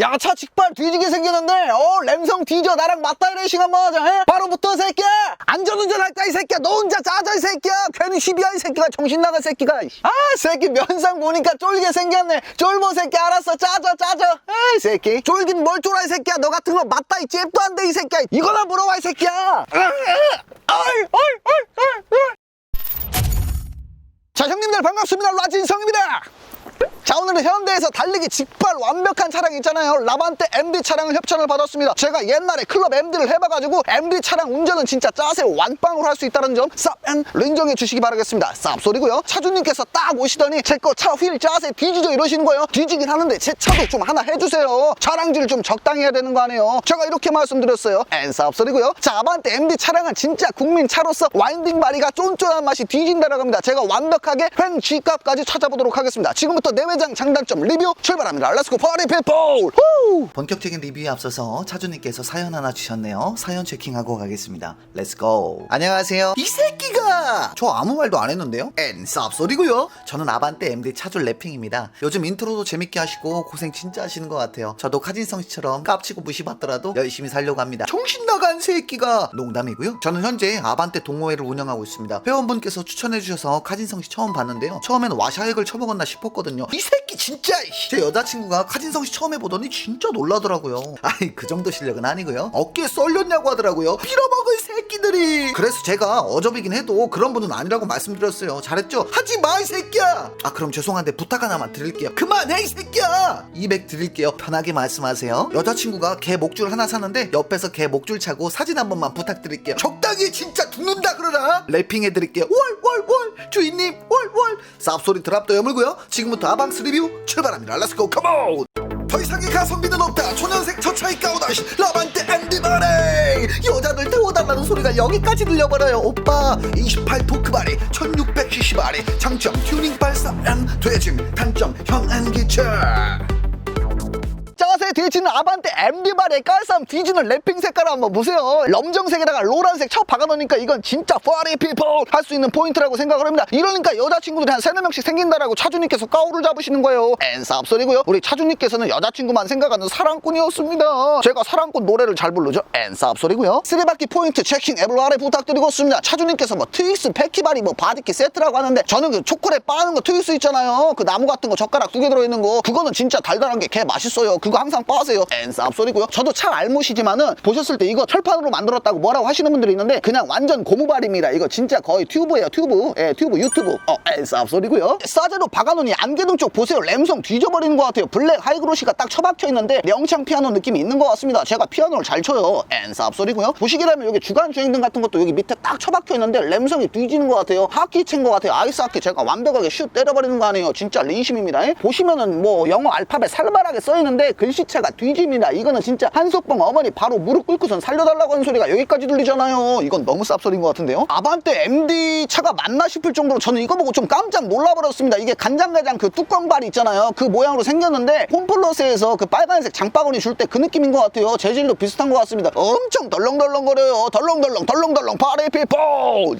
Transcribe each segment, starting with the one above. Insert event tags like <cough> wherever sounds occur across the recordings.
야 차 직발 뒤지게 생겼는데 어 램성 뒤져. 나랑 맞다 레이싱 한번 하자 해? 바로 붙어 새끼야! 안전운전 할까 이 새끼야? 너 혼자 짜져 이 새끼야! 괜히 시비야 이 새끼가. 정신 나간 새끼가. 아 새끼 면상 보니까 쫄게 생겼네. 쫄보 새끼 알았어. 짜져 짜져. 에이 새끼. 쫄긴 뭘 쫄아 이 새끼야? 너 같은 거 맞다 이 잽도 안 돼 이 새끼야. 이거나 물어봐 이 새끼야. 어이 어이 어이 어이. 자 형님들 반갑습니다. 라진성입니다 자 오늘은 현대에서 달리기 직발 완벽한 차량 있잖아요. 라반떼 MD 차량을 협찬을 받았습니다. 제가 옛날에 클럽 MD를 해봐가지고 MD 차량 운전은 진짜 짜세 완빵으로 할 수 있다는 점 쌉앤 인정해 주시기 바라겠습니다. 쌉소리고요. 차주님께서 딱 오시더니 제 거 차 휠 짜세 뒤지죠 이러시는 거예요. 뒤지긴 하는데 제 차도 좀 하나 해주세요. 차량질 좀 적당히 해야 되는 거 아니에요? 제가 이렇게 말씀드렸어요. 앤 쌉소리고요. 자 아반떼 MD 차량은 진짜 국민 차로서 와인딩 바리가 쫀쫀한 맛이 뒤진다라고 합니다. 제가 완벽하게 횡 G값까지 찾아보도록 하겠습니다. 지금부터 내외장 장단점 리뷰 출발합니다 렛츠고 파리 후! 본격적인 리뷰에 앞서서 차주님께서 사연 하나 주셨네요. 사연 체킹하고 가겠습니다. 렛츠고. 안녕하세요. 이 새끼가! 저 아무 말도 안 했는데요? 엔 쌉소리고요. 저는 아반떼 MD 차주 래핑입니다. 요즘 인트로도 재밌게 하시고 고생 진짜 하시는 것 같아요. 저도 카진성 씨처럼 깝치고 무시받더라도 열심히 살려고 합니다. 정신 나간 새끼가! 농담이고요. 저는 현재 아반떼 동호회를 운영하고 있습니다. 회원분께서 추천해 주셔서 카진성 씨 처음 봤는데요. 처음에는 와샤액을 쳐먹었나 싶었거든요. 이 새끼 진짜! 제 여자친구가 카진성 씨 처음 해보더니 진짜 놀라더라고요. 아이 그 정도 실력은 아니고요. 어깨에 썰렸냐고 하더라고요. 빌어먹을 새끼들이. 그래서 제가 어접이긴 해도 그런 분은 아니라고 말씀드렸어요. 잘했죠? 하지 마 이 새끼야. 아 그럼 죄송한데 부탁 하나만 드릴게요. 그만해 이 새끼야. 200 드릴게요. 편하게 말씀하세요. 여자친구가 개 목줄 하나 사는데 옆에서 개 목줄 차고 사진 한 번만 부탁드릴게요. 적당히 진짜 죽는다 그러나 래핑해 드릴게요. 월 월 월 주인님 월 월 쌉소리 드랍도 여물고요. 지금부터 아방스 리뷰 출발합니다. 렛츠고 컴온. 더 이상의 가성비는 없다 초년생 저차이 까우다시 라 소리가 여기까지 들려버려요. 오빠 28 토크바리 1600cc바리 장점 튜닝 발사 앤 돼짐 단점 현안기 차 짜세 뒤지는 아반떼 MD발의 깔쌈 뒤지는 랩핑 색깔 한번 보세요. 검정색에다가 노란색 쳐 박아놓으니까 이건 진짜 파리 피플 할 수 있는 포인트라고 생각을 합니다. 이러니까 여자친구들이 한 세네 명씩 생긴다라고 차주님께서 까우를 잡으시는 거예요. 앤싸 소리고요. 우리 차주님께서는 여자친구만 생각하는 사랑꾼이었습니다. 제가 사랑꾼 노래를 잘 부르죠. 앤싸 소리고요. 쓰리바퀴 포인트 체킹 앱을 아래 부탁드리고 있습니다. 차주님께서 뭐 트윅스 패키바리 뭐 바디키 세트라고 하는데 저는 그 초콜릿 빠는 거 트윅스 있잖아요. 그 나무 같은 거 젓가락 두 개 들어있는 거. 그거는 진짜 달달한 게 개 맛있어요. 그거 항상 빠세요. 앤싸 소리고요. 저도 차 알못이지만은 보셨을 때 이거 철판으로 만들었다고 뭐라고 하시는 분들이 있는데 그냥 완전 고무발입니다. 이거 진짜 거의 튜브예요 튜브. 예 튜브 유튜브. 어 앤싸 소리고요. 싸제로 박아놓으니 안개등 쪽 보세요. 램성 뒤져버리는 것 같아요. 블랙 하이그로시가 딱 처박혀 있는데 명창 피아노 느낌이 있는 것 같습니다. 제가 피아노를 잘 쳐요. 앤싸 소리고요. 보시게 되면 여기 주간 주행등 같은 것도 여기 밑에 딱 처박혀 있는데 램성이 뒤지는 것 같아요. 하키 챈것 같아요. 아이스 하키 제가 완벽하게 슛 때려버리는 거 아니에요. 진짜 린심입니다. 예? 보시면은 뭐 영어 알파벳 살벌하게 써있는데 글씨 체가 뒤집니다 이거는 진짜 한석봉 어머니 바로 무릎 꿇고선 살려달라고 하는 소리가 여기까지 들리잖아요. 이건 너무 쌉소리인 것 같은데요? 아반떼 MD 차가 맞나 싶을 정도로 저는 이거 보고 좀 깜짝 놀라버렸습니다. 이게 간장게장 그 뚜껑발이 있잖아요. 그 모양으로 생겼는데 홈플러스에서 그 빨간색 장바구니 줄 때 그 느낌인 것 같아요. 재질도 비슷한 것 같습니다. 엄청 덜렁덜렁거려요. 덜렁덜렁 덜렁덜렁. 파리 피플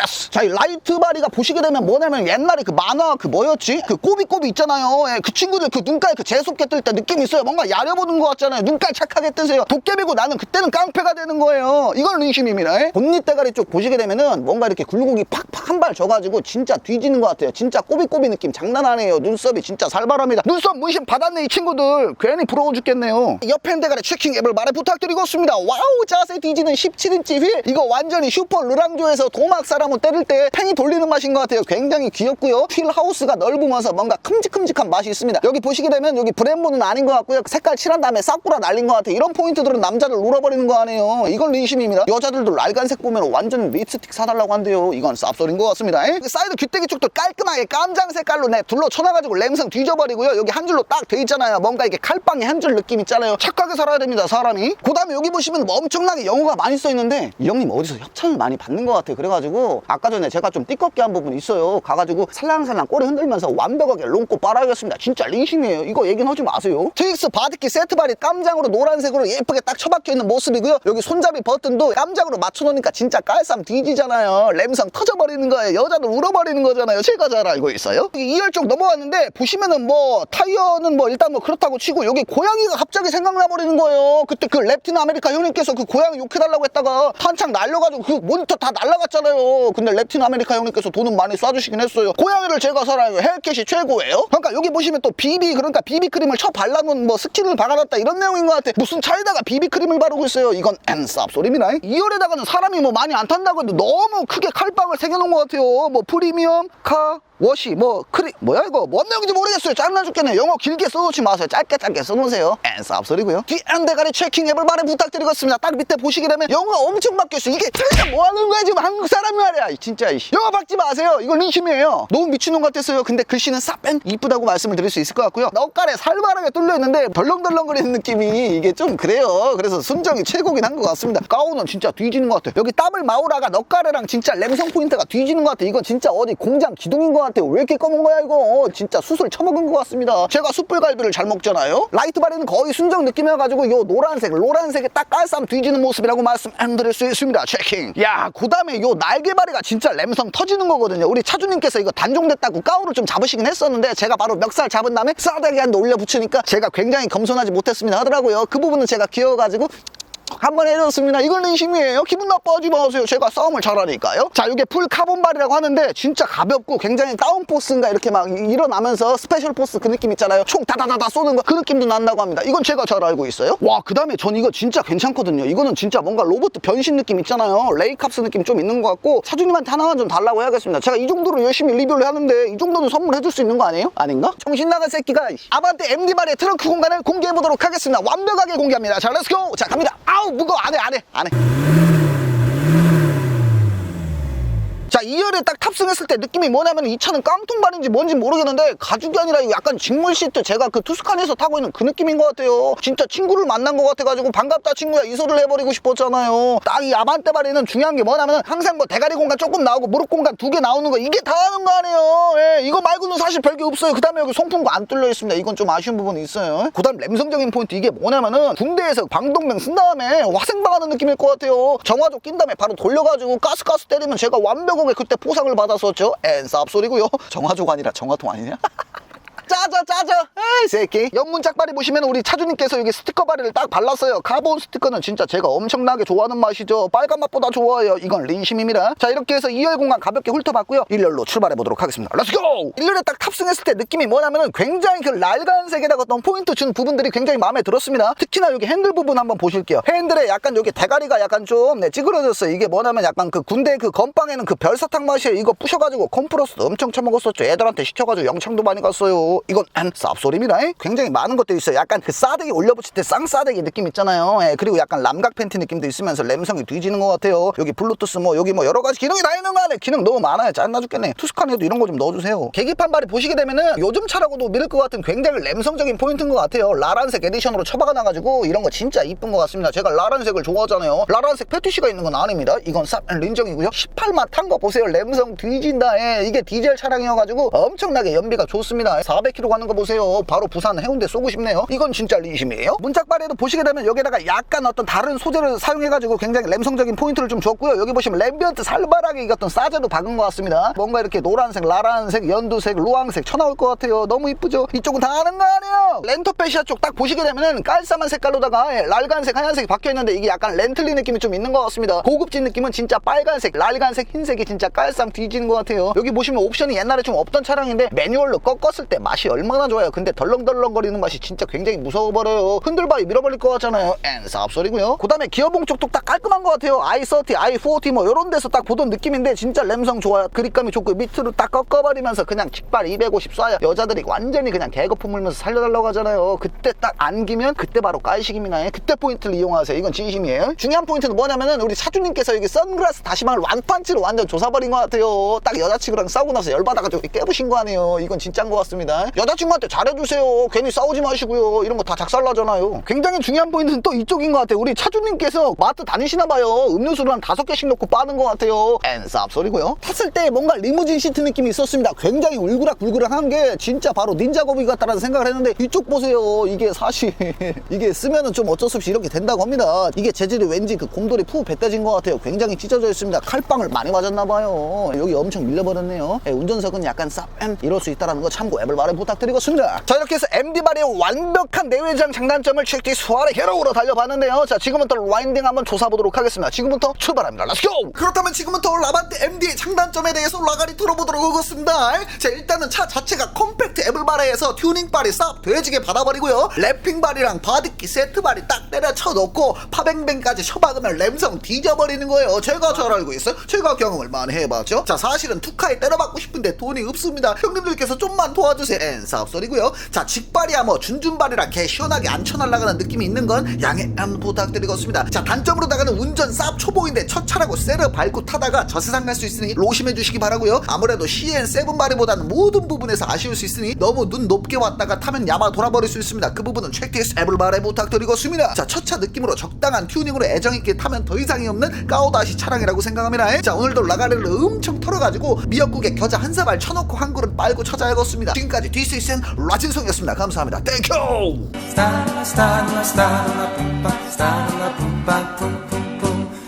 예스 자 이 라이트 바리가 보시게 되면 뭐냐면 옛날에 그 만화 그 뭐였지? 그 꼬비꼬비 있잖아요. 예, 그 친구들 그 눈깔 그 재수없게 뜰 때 느낌 있어요. 뭔가 야려보 는 것 같잖아요. 눈깔 착하게 뜨세요. 도깨비고 나는 그때는 깡패가 되는 거예요. 이건 린심입니다. 예? 본닛 대가리 쪽 보시게 되면은 뭔가 이렇게 굴곡이 팍팍 한 발 져가지고 진짜 뒤지는 것 같아요. 진짜 꼬비꼬비 느낌 장난 아니에요. 눈썹이 진짜 살벌합니다. 눈썹 문신 받았네 이 친구들. 괜히 부러워 죽겠네요. 옆에 대가리 체킹 앱을 말해 부탁드리고 있습니다. 와우 자세 뒤지는 17인치 휠. 이거 완전히 슈퍼 르랑조에서 도막 사람을 때릴 때 팽이 돌리는 맛인 것 같아요. 굉장히 귀엽고요. 휠 하우스가 넓으면서 뭔가 큼직큼직한 맛이 있습니다. 여기 보시게 되면 여기 브렘보는 아닌 것 같고요. 색깔 칠한 다음에 사쿠라 날린 것 같아요 이런 포인트들은 남자를 울어버리는 거 아니에요. 이건 린심입니다. 여자들도 랄간색 보면 완전 립스틱 사달라고 한대요. 이건 쌉소리인 것 같습니다. 에? 그 사이드 귀때기 쪽도 깔끔하게 깜장 색깔로 내 둘러 쳐놔가지고 램성 뒤져버리고요. 여기 한 줄로 딱 돼 있잖아요. 뭔가 이게 칼빵이 한 줄 느낌 있잖아요. 착하게 살아야 됩니다 사람이. 그 다음에 여기 보시면 뭐 엄청나게 영어가 많이 써 있는데 이 형님 어디서 협찬을 많이 받는 것 같아요 그래가지고 아까 전에 제가 좀 띠껍게 한 부분 있어요. 가가지고 살랑살랑 꼬리 흔들면서 완벽하게 롱꼬 빨아야겠습니다. 진짜 린심이에요. 이거 얘기는 하지 마세요. 트윅스 바디키 세트 세트발이 깜장으로 노란색으로 예쁘게 딱 처박혀 있는 모습이고요. 여기 손잡이 버튼도 깜장으로 맞춰놓으니까 진짜 깔쌈 뒤지잖아요. 램성 터져버리는 거예요. 여자도 울어버리는 거잖아요. 제가 잘 알고 있어요. 2열 쪽 넘어왔는데 보시면은 뭐 타이어는 뭐 일단 뭐 그렇다고 치고 여기 고양이가 갑자기 생각나 버리는 거예요. 그때 그 랩틴 아메리카 형님께서 그 고양이 욕해달라고 했다가 한창 날려가지고 그 모니터 다 날라갔잖아요. 근데 랩틴 아메리카 형님께서 돈은 많이 쏴주시긴 했어요. 고양이를 제가 사랑해요. 헬캣이 최고예요. 그러니까 여기 보시면 또 비비 그러니까 비비 크림을 쳐 발라놓은 뭐 스킨을 박아 놨다 이런 내용인 것 같아. 무슨 차에다가 비비 크림을 바르고 있어요. 이건 앤쌉 소리입니다. 2열에다가는 사람이 뭐 많이 안 탄다고 해도 너무 크게 칼빵을 새겨놓은 것 같아요. 뭐 프리미엄 카 워시 뭐 크리 뭐야 이거? 뭔 내용인지 모르겠어요. 짠나 죽겠네 영어 길게 써놓지 마세요. 짧게 짧게 써놓으세요. 앤쌉 소리고요. 뒤안 대가리 체킹 앱을 말해 부탁드리겠습니다. 딱 밑에 보시게 되면 영어가 엄청 바뀌었어 이게 도대체 뭐 하는 거야 지금 한국 사람이 말이야. 이 진짜 이씨. 영어 박지 마세요. 이건 린심이에요. 너무 미친놈 같았어요. 근데 글씨는 싸뺀 이쁘다고 말씀을 드릴 수 있을 것 같고요. 넉깔에 살벌하게 뚫려 있는데 덜렁덜렁거리는 느낌이 이게 좀 그래요. 그래서 순정이 최고긴 한 것 같습니다. 가운은 진짜 뒤지는 것 같아요. 여기 더블 마우라가 넉깔에랑 진짜 램성 포인트가 뒤지는 것 같아요. 이거 진짜 어디 공장 기둥인 것 같아요 왜 이렇게 검은 거야 이거? 어, 진짜 수술 처먹은 것 같습니다. 제가 숯불갈비를 잘 먹잖아요? 라이트 바리는 거의 순정 느낌이어가지고 요 노란색 노란색이 딱 깔쌈 뒤지는 모습이라고 말씀 안 드릴 수 있습니다. 체킹. 야그 다음에 요 날개바리가 진짜 램성 터지는 거거든요. 우리 차주님께서 이거 단종됐다고 까우를 좀 잡으시긴 했었는데 제가 바로 멱살 잡은 다음에 싸대기 한대 올려 붙이니까 제가 굉장히 겸손하지 못했습니다 하더라고요. 그 부분은 제가 귀여워가지고 한 번 해줬습니다. 이건 인심이에요. 기분 나빠하지 마세요. 제가 싸움을 잘하니까요. 자, 이게 풀 카본발이라고 하는데 진짜 가볍고 굉장히 다운 포스인가 이렇게 막 일어나면서 스페셜 포스 그 느낌 있잖아요. 총 다다다다 쏘는 거 그 느낌도 난다고 합니다. 이건 제가 잘 알고 있어요. 와, 그 다음에 전 이거 진짜 괜찮거든요. 이거는 진짜 뭔가 로봇 변신 느낌 있잖아요. 레이캅스 느낌 좀 있는 것 같고 차주님한테 하나만 좀 달라고 해야겠습니다. 제가 이 정도로 열심히 리뷰를 하는데 이 정도는 선물해줄 수 있는 거 아니에요? 아닌가? 정신 나간 새끼가 아반떼 MD발의 트렁크 공간을 공개해보도록 하겠습니다. 완벽하게 공개합니다. 자, 렛츠고! 자, 갑니다. 아우, 무거워. 안 해, 안 해, 안 해. 자 2열에 딱 탑승했을 때 느낌이 뭐냐면 이 차는 깡통발인지 뭔지 모르겠는데 가죽이 아니라 약간 직물 시트 제가 그 투스칸에서 타고 있는 그 느낌인 것 같아요. 진짜 친구를 만난 것 같아가지고 반갑다 친구야 이소를 해버리고 싶었잖아요. 딱 이 아반떼발에는 중요한 게 뭐냐면 항상 뭐 대가리 공간 조금 나오고 무릎 공간 두 개 나오는 거 이게 다 하는 거 아니에요. 예, 이거 말고는 사실 별게 없어요. 그 다음에 여기 송풍구 안 뚫려 있습니다. 이건 좀 아쉬운 부분이 있어요. 그 다음 램성적인 포인트 이게 뭐냐면은 군대에서 방독면 쓴 다음에 화생방하는 느낌일 것 같아요. 정화조 낀 다음에 바로 돌려가지고 가스가스 때리면 제가 완벽하게 그때 포상을 받았었죠. 앤쌉 소리고요. 정화조가 아니라 정화통 아니냐 <laughs> 짜자 짜자 에이 새끼. 옆문 짝발이 보시면 우리 차주님께서 여기 스티커 바리를 딱 발랐어요. 카본 스티커는 진짜 제가 엄청나게 좋아하는 맛이죠. 빨간 맛보다 좋아요. 이건 린심입니다. 자 이렇게 해서 2열 공간 가볍게 훑어봤고요. 1열로 출발해 보도록 하겠습니다. 렛츠고 1열에 딱 탑승했을 때 느낌이 뭐냐면은 굉장히 그 날간색에다가 어떤 포인트 준 부분들이 굉장히 마음에 들었습니다. 특히나 여기 핸들 부분 한번 보실게요. 핸들에 약간 여기 대가리가 약간 좀 네, 찌그러졌어요. 이게 뭐냐면 약간 그 군대 그 건빵에는 그 별사탕 맛이에요. 이거 부셔가지고 컴프러스도 엄청 처먹었었죠. 애들한테 시켜가지고 영창도 많이 갔어요 이건 안 쌉소리입니다. 굉장히 많은 것들이 있어요. 약간 그 싸대기 올려붙일 때 쌍싸대기 느낌 있잖아요. 예, 그리고 약간 람각 팬티 느낌도 있으면서 램성이 뒤지는 것 같아요. 여기 블루투스 뭐 여기 뭐 여러 가지 기능이 다 있는 거 아니에요? 기능 너무 많아요. 짠나 죽겠네. 투스칸에도 이런 거 좀 넣어주세요. 계기판 발이 보시게 되면은 요즘 차라고도 믿을 것 같은 굉장히 램성적인 포인트인 것 같아요. 라란색 에디션으로 처박아 놔가지고 이런 거 진짜 이쁜 것 같습니다. 제가 라란색을 좋아하잖아요. 라란색 패티시가 있는 건 아닙니다. 이건 쌉 린정이고요. 18만 탄 거 보세요. 램성 뒤진다. 예, 이게 디젤 차량이어가지고 엄청나게 연비가 좋습니다 400km 가는 거 보세요. 바로 부산 해운대 쏘고 싶네요. 이건 진짜 린심이에요. 문짝발에도 보시게 되면 여기다가 약간 어떤 다른 소재를 사용해가지고 굉장히 램성적인 포인트를 좀 줬고요. 여기 보시면 램비언트 살벌하게 익었던 사제도 박은 것 같습니다. 뭔가 이렇게 노란색 라란색 연두색 루앙색 쳐나올 것 같아요. 너무 이쁘죠? 이쪽은 다 아는 거 아니에요? 렌터페시아 쪽 딱 보시게 되면은 깔쌈한 색깔로다가 예, 랄간색 하얀색이 박혀있는데 이게 약간 렌틀리 느낌이 좀 있는 것 같습니다. 고급진 느낌은 진짜 빨간색 랄간색 흰색이 진짜 깔쌈 뒤지는 것 같아요. 여기 보시면 옵션이 옛날에 좀 없던 차량인데 매뉴얼로 꺾었을 때 맛이 얼마나 좋아요. 근데 덜렁덜렁거리는 맛이 진짜 굉장히 무서워버려요. 흔들바위 밀어버릴 것 같잖아요. 앤쌉 소리고요. 그 다음에 기어봉 쪽도 딱 깔끔한 것 같아요. i30, i40 뭐 이런 데서 딱 보던 느낌인데 진짜 램성 좋아요. 그립감이 좋고 밑으로 딱 꺾어버리면서 그냥 직발 250 쏴요. 여자들이 완전히 그냥 개거품 물면서 살려달라고 하잖아요. 그때 딱 안기면 그때 바로 깔식입니다. 그때 포인트를 이용하세요. 이건 진심이에요. 중요한 포인트는 뭐냐면은 우리 차주님께서 여기 선글라스 다시망을 완판치로 완전 조사버린 것 같아요. 딱 여자친구랑 싸우고 나서 열받아가지고 깨부신 거 아니에요. 이건 진짜인 것 같습니다 여자친구한테 잘해주세요. 괜히 싸우지 마시고요. 이런 거 다 작살나잖아요. 굉장히 중요한 포인트는 또 이쪽인 것 같아요. 우리 차주님께서 마트 다니시나 봐요. 음료수를 한 다섯 개씩 넣고 빠는 것 같아요. 앤쌉 소리고요. 탔을 때 뭔가 리무진 시트 느낌이 있었습니다. 굉장히 울그락불그락한 게 진짜 바로 닌자 거북이 같다라는 생각을 했는데 이쪽 보세요. 이게 사실 <laughs> 이게 쓰면은 좀 어쩔 수 없이 이렇게 된다고 합니다. 이게 재질이 왠지 그 곰돌이 푸 배때진 것 같아요. 굉장히 찢어져 있습니다. 칼빵을 많이 맞았나 봐요. 여기 엄청 밀려버렸네요. 예, 운전석은 약간 쌉 이럴 수 있다는 거 참고 앱을 말해 부탁드리겠습니다. 자 이렇게 해서 MD발의 완벽한 내외장 장단점을 체크디 수아의 헤로우로 달려봤는데요. 자 지금부터 라인딩 한번 조사보도록 하겠습니다. 지금부터 출발합니다. 렛츠고! 그렇다면 지금부터 라반트 MD의 장단점에 대해서 라가리 털어보도록 하겠습니다. 자, 일단은 차 자체가 컴팩트 애블바레에서 튜닝발이 싹 돼지게 받아버리고요. 랩핑발이랑 바디키 세트발이 딱 때려쳐 놓고 파뱅뱅까지 쳐박으면 램성 뒤져버리는 거예요. 제가 잘 알고 있어요. 제가 경험을 많이 해봤죠. 자, 사실은 투카에 때려박고 싶은데 돈이 없습니다. 형님들께서 좀만 도와주세요. 엔 사업 소리고요. 자, 직발이야 뭐 준준발이랑 개 시원하게 안 쳐 날라가는 느낌이 있는 건 양해 안 부탁드리겠습니다. 자, 단점으로다가는 운전 쌉 초보인데 첫 차라고 세르 밟고 타다가 저세상 갈 수 있으니 로심해 주시기 바라고요. 아무래도 CN7 바리보다는 모든 부분에서 아쉬울 수 있으니 너무 눈 높게 왔다가 타면 야마 돌아버릴 수 있습니다. 그 부분은 체크디스 앱을 말해 부탁드리겠습니다. 자, 첫 차 느낌으로 적당한 튜닝으로 애정 있게 타면 더 이상이 없는 까오다시 차량이라고 생각합니다. 자, 오늘도 라가리를 엄청 털어가지고 미역국에 겨자 한 사발 쳐놓고 한 그릇 빨고 찾아야겠습니다. 지금까지 디스이센 라진성이었습니다. 감사합니다. 땡큐! La sta la pumpa, sta la pumpa,